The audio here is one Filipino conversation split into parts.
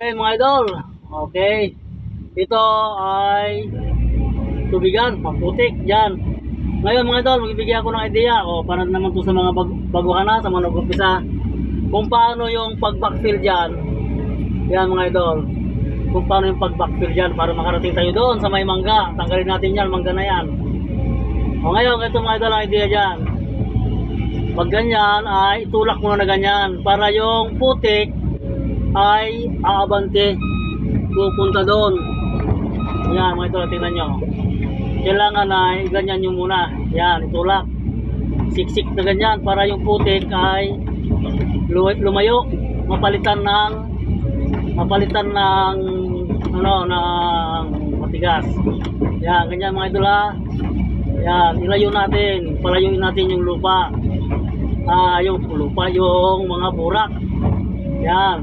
Okay mga idol, okay. Ito ay tubigan, paputik, yan. Ngayon mga idol, magbibigay ako ng idea o para naman to sa mga bag baguhan na, sa mga nag-umpisa. Kung paano yung pag-backfill dyan. Yan mga idol. Kung paano yung pag-backfill dyan para makarating tayo doon sa may mangga. Tanggalin natin yan, mangga na yan. O ngayon, ito mga idol ang idea dyan. Pag ganyan ay itulak mo na ganyan para yung putik ay aabante. Pupunta doon. Yan mga ito tingnan nyo. Kailangan na ganyan nyo muna. Yan itulak siksik na ganyan para yung putik ay lu- lumayo. Mapalitan ng mapalitan ng ano ng matigas. Yan ganyan mga idol ha. Yan ilayo natin. Palayuin natin yung lupa. Ah yung lupa yung mga burak yan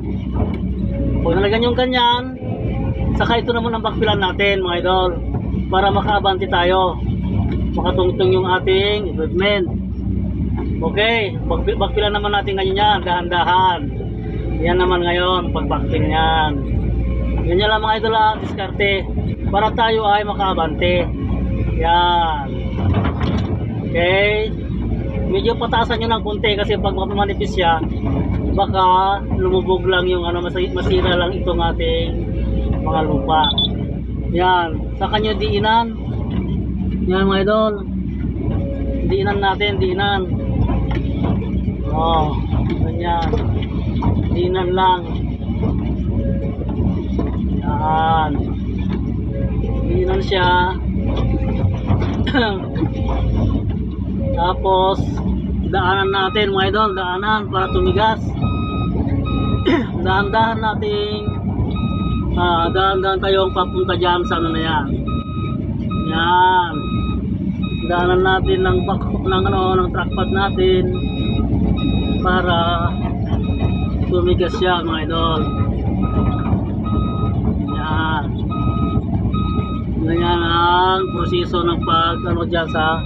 pag nalagyan yung ganyan, saka ito naman ang backfilan natin mga idol para makaabante tayo. Makatungtong yung ating equipment. Okay, back- backfilan naman natin ngayon yan, dahan-dahan. Yan naman ngayon, pag backfill yan. Ganyan lang mga idol ah, diskarte. Para tayo ay makaabante. Yan. Okay. Medyo pataasan nyo ng konti kasi pag mapamanipis siya, baka lumubog lang yung ano masi- masira lang itong ating mga lupa. Yan, sa kanyo diinan. Yan mga idol. Diinan natin, diinan. Oh, ganyan. Diinan lang. Yan. Diinan siya. Tapos daanan natin mga idol, daanan para tumigas. Dahan-dahan nating ah, dahan-dahan tayong papunta dyan sa ano na yan. Yan. Daanan natin ng back ng ano ng trackpad natin para tumigas siya mga idol. Yan. Ganyan ang proseso ng pag ano dyan sa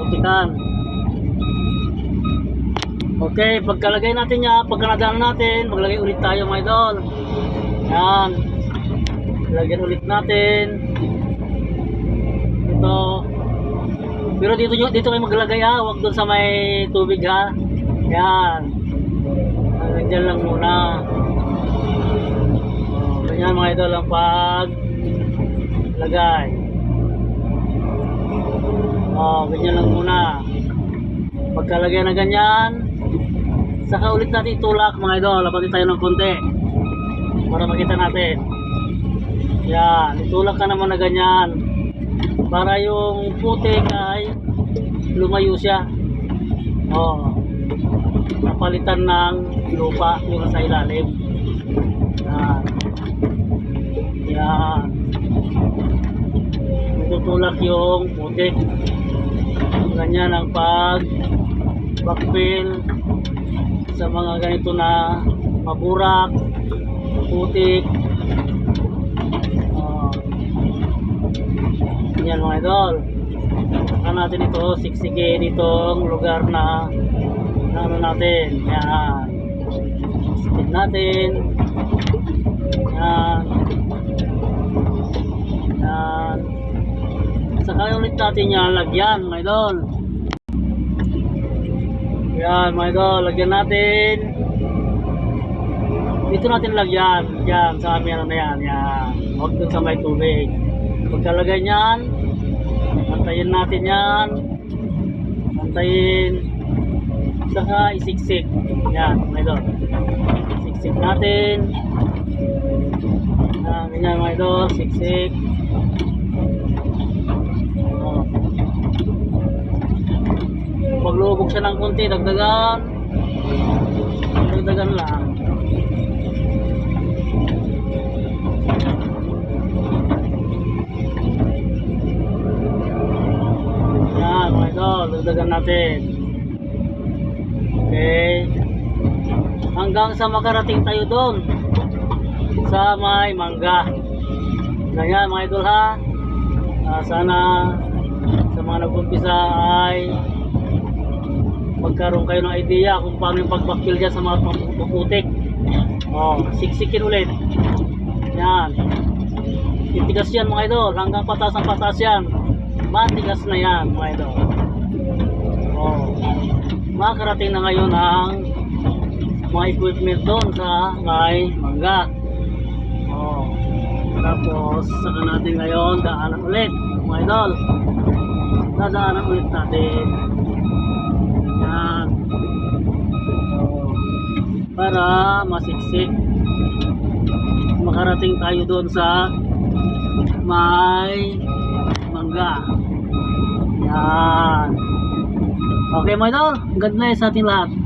putikan. Okay, pagkalagay natin niya, pagkanadaan natin, maglagay ulit tayo mga idol. Yan. Lagyan ulit natin. Ito. Pero dito dito kayo maglagay ha, huwag doon sa may tubig ha. Yan. Hanggang dyan lang muna. Ganyan mga idol ang pag lagay. Oh, ganyan lang muna. Pagkalagay na ganyan, saka ulit natin itulak mga idol. Lapatin tayo ng konti. Para makita natin. Yan, itulak ka naman na ganyan. Para yung putik ay lumayo siya. Oh. Napalitan ng lupa yung sa ilalim. Yan. Yan. Tutulak yung putik. Ganyan ang pag backfill sa mga ganito na maburak, putik. Oh. Yan mga idol. Saka natin ito, siksikin itong lugar na, na ano natin. Yan. Sikit natin. Yan. Yan. Saka ulit natin yan, lagyan mga idol. Yan mga idol, lagyan natin. Dito natin lagyan. Yan, sa amin ano na yan. Yan. Huwag dun sa may tubig. Pagkalagay niyan, antayin natin yan. Antayin. Saka isiksik. Yan, mga idol. Siksik natin. Yan, ganyan mga idol. Siksik. Oh. Lumubog siya ng konti, dagdagan. Dagdagan lang. Yan, mga idol, dagdagan natin. Okay. Hanggang sa makarating tayo doon sa may mangga. Ganyan mga idol ha. Ah, sana sa mga nag-umpisa ay magkaroon kayo ng idea kung paano yung pagbakil dyan sa mga papuputik. Oh, siksikin ulit. Yan. Titigas yan mga idol. Hanggang patas ang patas yan. Matigas na yan mga idol. Oh. Makarating na ngayon ang mga equipment doon sa may mangga. Oh. Tapos saka natin ngayon daanan ulit mga idol. Dadaanan ulit natin. Para masiksik makarating tayo doon sa may mangga. Yan. Okay mga idol, God bless sa ating lahat.